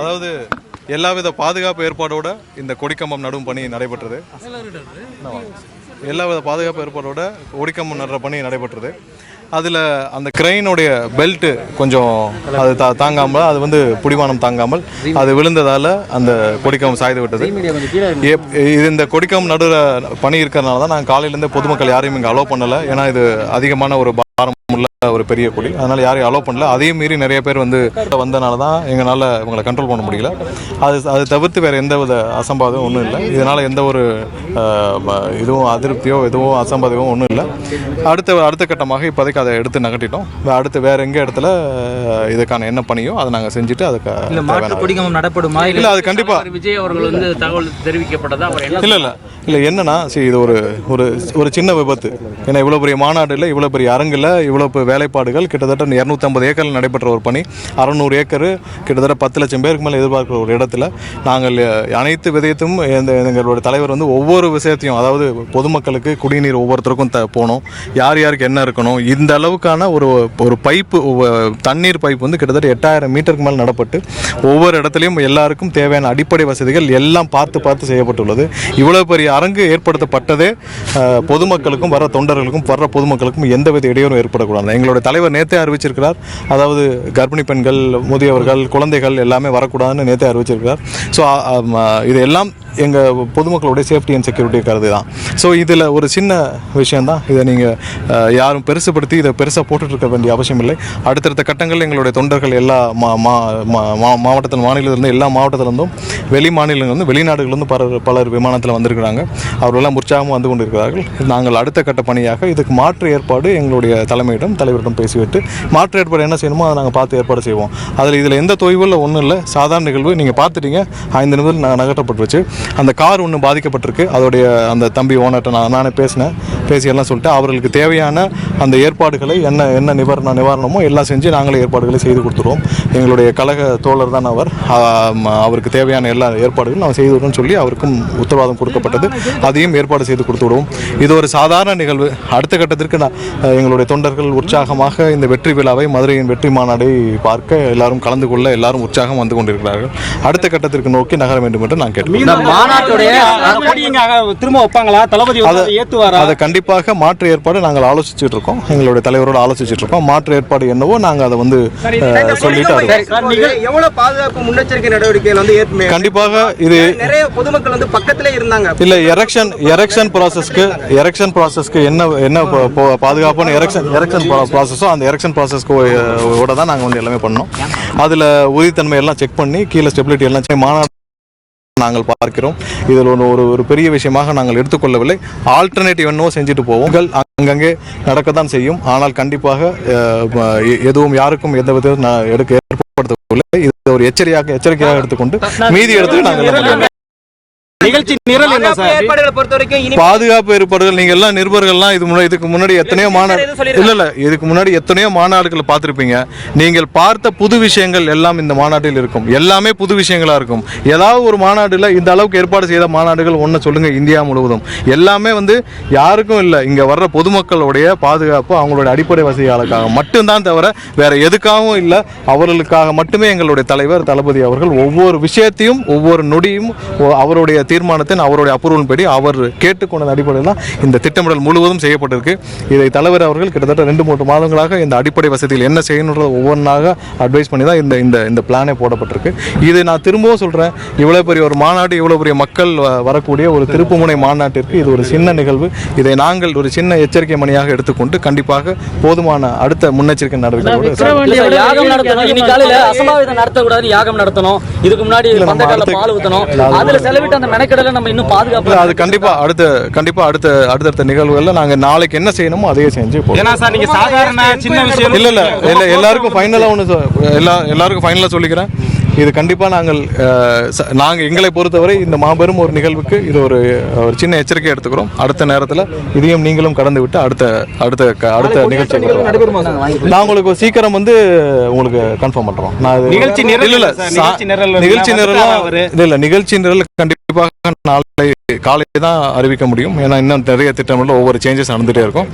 அதாவது எல்லாவித பாதுகாப்பு ஏற்பாடோட இந்த கொடிக்கம்பம் நடும் பணி நடைபெற்றது. எல்லாவித பாதுகாப்பு ஏற்பாடோட கொடிக்கம்பம் நடுற பணி நடைபெற்றது. அதில் அந்த கிரெயினுடைய பெல்ட்டு கொஞ்சம் அது தா தாங்காமல் அது வந்து பிடிமானம் தாங்காமல் அது விழுந்ததால் அந்த கொடிக்கம்பம் சாய்ந்து விட்டது. எப்- இது இந்த கொடிக்கம்பம் நடுற பணி இருக்கிறதுனால தான் நாங்கள் காலையிலேருந்து பொதுமக்கள் யாரையும் இங்கே அலோவ் பண்ணலை. ஏன்னா இது அதிகமான ஒரு பாரம் ஒரு பெரிய கொடி. அதனால யாரையும் அலோவ் பண்ணல. அதையும் மீறி நிறைய பேர் வந்து வந்தனால தான் எங்களால் இவங்களை கண்ட்ரோல் பண்ண முடியல. அது அது தவிர்த்து வேறு எந்த வித அசம்பாதம் ஒன்றும் இல்லை. இதனால் எந்த ஒரு இதுவும் அதிருப்தியோ எதுவும் அசம்பாதமும் ஒன்றும் இல்லை. அடுத்த அடுத்த கட்டமாக இப்போதைக்கு அதை எடுத்து நகட்டிட்டோம் அடுத்து வேறு எங்கே இடத்துல இதுக்கான என்ன பணியோ அதை நாங்கள் செஞ்சுட்டு அதுக்கு நடப்படுமா? இல்லை அது கண்டிப்பாக விஜய் அவர்கள் வந்து தகவல் தெரிவிக்கப்பட்டதா? இல்லை இல்லை. இல்லை என்னன்னா சரி இது ஒரு ஒரு ஒரு சின்ன விபத்து. ஏன்னா இவ்வளோ பெரிய மாநாடு இல்லை இவ்வளோ பெரிய அரங்கில் இவ்வளோ பெரிய வேலைப்பாடுகள். கிட்டத்தட்ட இரநூத்தம்பது ஏக்கரில் நடைபெற்ற ஒரு பணி. அறநூறு ஏக்கர் கிட்டத்தட்ட பத்து லட்சம் பேருக்கு மேலே எதிர்பார்க்குற ஒரு இடத்துல. நாங்கள் அனைத்து விதயத்தும் இந்த எங்களுடைய தலைவர் வந்து ஒவ்வொரு விஷயத்தையும் அதாவது பொதுமக்களுக்கு குடிநீர் ஒவ்வொருத்தருக்கும் த போகணும். யார் யாருக்கு என்ன இருக்கணும். இந்த அளவுக்கான ஒரு ஒரு பைப்பு தண்ணீர் பைப் வந்து கிட்டத்தட்ட எட்டாயிரம் மீட்டருக்கு மேலே நடப்பட்டு ஒவ்வொரு இடத்துலையும் எல்லாருக்கும் தேவையான அடிப்படை வசதிகள் எல்லாம் பார்த்து பார்த்து செய்யப்பட்டுள்ளது. இவ்வளோ பெரிய அரங்கு ஏற்படுத்தப்பட்டதே பொதுமக்களுக்கும் வர தொண்டர்களுக்கும் வர்ற பொதுமக்களுக்கும் எந்தவித இடையூறும் ஏற்படக்கூடாது. எங்களுடைய தலைவர் நேத்தே அறிவிச்சிருக்கிறார். அதாவது கர்ப்பிணி பெண்கள் முதியவர்கள் குழந்தைகள் எல்லாமே வரக்கூடாதுன்னு நேத்தே அறிவிச்சிருக்கிறார். ஸோ இது எல்லாம் எங்கள் பொதுமக்களுடைய சேஃப்டி அண்ட் செக்யூரிட்டி கருது தான். ஸோ இதில் ஒரு சின்ன விஷயந்தான் இதை நீங்கள் யாரும் பெருசுப்படுத்தி இதை பெருசாக போட்டுட்ருக்க வேண்டிய அவசியம் இல்லை. அடுத்தடுத்த கட்டங்களில் எங்களுடைய தொண்டர்கள் எல்லா மா மா மா- மா- மாவட்டத்தில் மாநிலத்திலிருந்து எல்லா மாவட்டத்திலிருந்தும் வெளி மாநிலங்களிலிருந்து வெளிநாடுகளிலிருந்து பலர் பலர் விமானத்தில் வந்திருக்கிறாங்க. அவர்களெல்லாம் உற்சாகமாக வந்து கொண்டிருக்கிறார்கள். நாங்கள் அடுத்த கட்ட பணியாக இதுக்கு மாற்று ஏற்பாடு எங்களுடைய தலைமையிடம் தலைவரிடம் பேசிவிட்டு மாற்று ஏற்பாடு என்ன செய்யணுமோ அதை நாங்கள் பார்த்து ஏற்பாடு செய்வோம். அதில் இதில் எந்த தொய்வும் இல்லை ஒன்றும் இல்லை. சாதாரண நிகழ்வு. நீங்கள் பார்த்துட்டீங்க. ஐந்து நிமிடம் ந- நகர்த்தப்பட்டுருச்சு. அந்த கார் ஒன்று பாதிக்கப்பட்டிருக்கு. அதோடைய அந்த தம்பி ஓனர்கிட்ட நான் நானே பேசினேன். பேசியெல்லாம் சொல்லிட்டு அவர்களுக்கு தேவையான அந்த ஏற்பாடுகளை என்ன என்ன நிவாரண நிவாரணமோ எல்லாம் செஞ்சு நாங்களே ஏற்பாடுகளை செய்து கொடுத்துருவோம். எங்களுடைய கழக தோழர் தான் அவர். அவருக்கு தேவையான எல்லா ஏற்பாடுகளும் நான் செய்து விடுறோம்னு சொல்லி அவருக்கும் உத்தரவாதம் கொடுக்கப்பட்டது. அதையும் ஏற்பாடு செய்து கொடுத்து விடுவோம் இது ஒரு சாதாரண நிகழ்வு. அடுத்த கட்டத்திற்கு நான் எங்களுடைய தொண்டர்கள் உற்சாகமாக இந்த வெற்றி விழாவை மதுரையின் வெற்றி மாநாடை பார்க்க எல்லாரும் கலந்து கொள்ள எல்லாரும் உற்சாகம் வந்து கொண்டிருக்கிறார்கள். அடுத்த கட்டத்திற்கு நோக்கி நகர வேண்டும் என்று நான் கேட்டேன் மாநாட்டுடைய திரும்ப வைப்பாங்களா? தளபதி ஏத்துவாரா? அதை கண்டிப்பாக மாற்று ஏற்பாடு நாங்கள் ஆலோசிச்சுட்டு இருக்கோம். எங்களுடைய தலைவரோடு ஆலோசிச்சுட்டு இருக்கோம். மாற்று ஏற்பாடு என்னவோ நாங்கள் அதை வந்து சொல்லிட்டு பாதுகாப்பு முன்னெச்சரிக்கை நடவடிக்கைகள் வந்து கண்டிப்பாக இது நிறைய பொதுமக்கள் வந்து பக்கத்திலே இருந்தாங்க? இல்ல எரெக்ஷன் எரெக்ஷன் ப்ராசஸ்க்கு எரெக்ஷன் ப்ராசஸ்க்கு என்ன என்ன பாதுகாப்பான எரெக்ஷன் எரெக்ஷன் ப்ராசஸோ அந்த எரெக்ஷன் ப்ராசஸ்க்கு ஓட தான் நாங்கள் வந்து எல்லாமே பண்ணோம். அதில் உறுதித்தன்மை எல்லாம் செக் பண்ணி கீழே ஸ்டெபிலிட்டி எல்லாம் மாநாடு நாங்கள் பார்க்கிறோம். இதில் ஒரு ஒரு ஒரு பெரிய விஷயமாக நாங்கள் எடுத்துக்கொள்ளவில்லை. ஆல்டர்னேட்டிவ் என்னவோ செஞ்சுட்டு போவோம். அங்கங்கே நடக்கத்தான் செய்யும். ஆனால் கண்டிப்பாக எதுவும் யாருக்கும் எந்த நான் எடுக்க ஏற்படுத்தவில்லை. இது ஒரு எச்சரிக்கையாக எச்சரிக்கையாக எடுத்துக்கொண்டு மீதி எடுத்து நாங்கள். நிகழ்ச்சி நிரல் என்ன பாதுகாப்பு சார்? ஏற்பாடுகளை பாதுகாப்பு நீங்க எல்லாம் நிருபர்கள்லாம் இது முன்னாடி இதுக்கு முன்னாடி எத்தனையோ மாநாடு? இல்ல இல்ல இதுக்கு முன்னாடி எத்தனையோ மாநாடுகளை பார்த்திருப்பீங்க. நீங்கள் பார்த்த புது விஷயங்கள் எல்லாம் இந்த மாநாட்டில் இருக்கும். எல்லாமே புது விஷயங்களா இருக்கும். ஏதாவது ஒரு மாநாடுல இந்த அளவுக்கு ஏற்பாடு செய்த மாநாடுகள் ஒன்று சொல்லுங்க இந்தியா முழுவதும். எல்லாமே வந்து யாருக்கும் இல்லை. இங்க வர்ற பொதுமக்களுடைய பாதுகாப்பு அவங்களுடைய அடிப்படை வசதிகளுக்காக மட்டும்தான் தவிர வேற எதுக்காகவும் இல்லை. அவர்களுக்காக மட்டுமே எங்களுடைய தலைவர் தளபதி அவர்கள் ஒவ்வொரு விஷயத்தையும் ஒவ்வொரு நொடியும் அவருடைய தீர்மானத்தின் அவருடைய அப்ரூவல் படி அவர் கேட்டுக்கொண்ட அடிப்படையில் தான் இந்த திட்டமிடல் முழுவதும் செய்யப்பட்டிருக்கு. இதை தலைவர் அவர்கள் கிட்டத்தட்ட ரெண்டு மூன்று மாதங்களாக இந்த அடிப்படை வசதிகள் என்ன செய்யணுன்றத ஒவ்வொன்றாக அட்வைஸ் பண்ணி தான் இந்த இந்த இந்த பிளானே போடப்பட்டிருக்கு. இது நான் திரும்பவும் சொல்கிறேன் இவ்வளோ பெரிய ஒரு மாநாடு இவ்வளோ பெரிய மக்கள் வ- வரக்கூடிய ஒரு திருப்புமுனை மாநாட்டிற்கு இது ஒரு சின்ன நிகழ்வு. இதை நாங்கள் ஒரு சின்ன எச்சரிக்கை மணியாக எடுத்துக்கொண்டு கண்டிப்பாக போதுமான அடுத்த முன்னெச்சரிக்கை சார், யாகம் நடத்தணும். இன்னைக்கு காலையில அசம்பாவிதம் நடத்தக்கூடாது யாகம் நடத்தணும். இதுக்கு முன்னாடி பந்தக்கால பால் அதுல செலவிட்டு அந்த மெனக்கெடல நம்ம இன்னும் பாதுகாப்பு அது கண்டிப்பா அடுத்த கண்டிப்பா அடுத்த அடுத்தடுத்த நிகழ்வுகள்ல நாங்க நாளைக்கு என்ன செய்யணுமோ அதையே செஞ்சு ஏன்னா சார் நீங்க சாதாரண சின்ன விஷயம் இல்ல இல்ல இல்ல எல்லாருக்கும் ஃபைனலா ஒன்று எல்லா எல்லாருக்கும் ஃபைனலா சொல்லிக்கிறேன். இது கண்டிப்பா நாங்கள் அஹ், ச- நாங்க எங்களை பொறுத்தவரை இந்த மாபெரும் ஒரு நிகழ்வுக்கு இது ஒரு ஒரு சின்ன எச்சரிக்கை எடுத்துக்கிறோம். அடுத்த நேரத்துல இதையும் நீங்களும் கடந்து விட்டு அடுத்த அடுத்த க- அடுத்த நிகழ்ச்சி நான் உங்களுக்கு சீக்கிரம் வந்து உங்களுக்கு கன்ஃபார்ம் பண்றோம். நான் நிகழ்ச்சி நிகழ்ச்சி நிரல் நிகழ்ச்சி வந்துட்டாரா நிரல் அவரு? இல்ல இல்ல நிகழ்ச்சி நிரல் கண்டிப்பாக நாளை காலை தான் அறிவிக்க முடியும். ஏன்னா இன்னும் நிறைய திட்டமிடல ஒவ்வொரு சேஞ்சஸ் நடந்துட்டே இருக்கும்.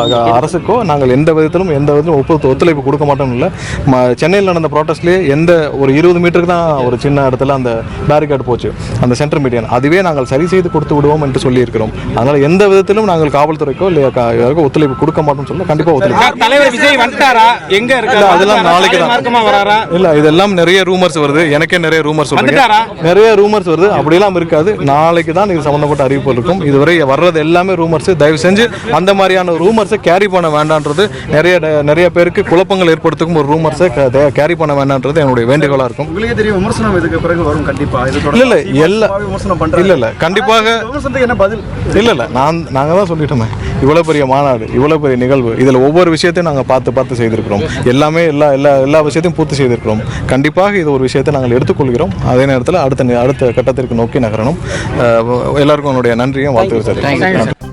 அரசுக்கோ நாங்கள் எந்த விதத்திலும் எந்த விதத்திலும் ஒப்பு ஒத்துழைப்பு கொடுக்க மாட்டோம் இல்லை. சென்னையில் நடந்த ப்ராட்டஸ்ட்லேயே எந்த ஒரு இருபது மீட்டருக்கு தான் ஒரு சின்ன இடத்துல அந்த பேரிகார்டு போச்சு. அந்த சென்டர் மீடியன் அதுவே நாங்கள் சரி செய்து கொடுத்து விடுவோம் என்று சொல்லியிருக்கிறோம். அதனால் எந்த விதத்திலும் நாங்கள் காவல்துறைக்கோ இல்லை யாருக்கோ ஒத்துழைப்பு கொடுக்க மாட்டோம்னு சொல்ல கண்டிப்பாக ஒத்துழைப்பு. தலைவர் விஜய் வந்துட்டாரா? எங்க இல்ல, இருக்காரு அதெல்லாம் நாளைக்கு தான். இல்ல இதெல்லாம் நிறைய ரூமர்ஸ் வருது. எனக்கே நிறைய ரூமர்ஸ் வந்துட்டாரா? நிறைய ரூமர்ஸ் வருது. அப்படியெல்லாம் இருக்காது. நாளைக்கு தான் இது சம்பந்தப்பட்ட அறிவிப்பு இருக்கும். இதுவரை வர்றது எல்லாமே ரூமர்ஸ் தயவு செஞ்சு அந்த மாதிரியான ரூமர்ஸை கேரி பண்ண வேண்டான்றது நிறைய நிறைய பேருக்கு குழப்பங்கள் ஏற்படுத்துக்கும் ஒரு ரூமர்ஸை கேரி பண்ண வேண்டான்றது என்னுடைய வேண்டுகோளா இருக்கும். உங்களுக்கே தெரியும் விமர்சனம் இதுக்கு பிறகு வரும் கண்டிப்பா. இது இல்ல இல்ல எல்லா விமர்சனம் பண்றாங்க. இல்ல இல்ல கண்டிப்பாக விமர்சனத்துக்கு என்ன பதில்? இல்ல இல்ல நான் நாங்க தான் சொல்லிட்டோமே. இவ்வளவு பெரிய மாநாடு இவ்வளவு பெரிய நிகழ்வு இதுல ஒவ்வொரு விஷயத்தையும் நாங்க பார்த்து பார்த்து செய்திருக்கிறோம். எல்லாமே எல்லா எல்லா எல்லா விஷயத்தையும் பூர்த்தி செய்திருக்கிறோம். கண்டிப்பாக இது ஒரு விஷயத்தை நாங்கள் எடுத்துக்கொள்கிறோம். அதே நேரத்தில் அடுத்த அடுத்த கட்டத்திற்கு நோக்கி நகரணும். எல்லாருக்கும் என்னுடைய நன்றியும் வாழ்த்துக்கள் சார்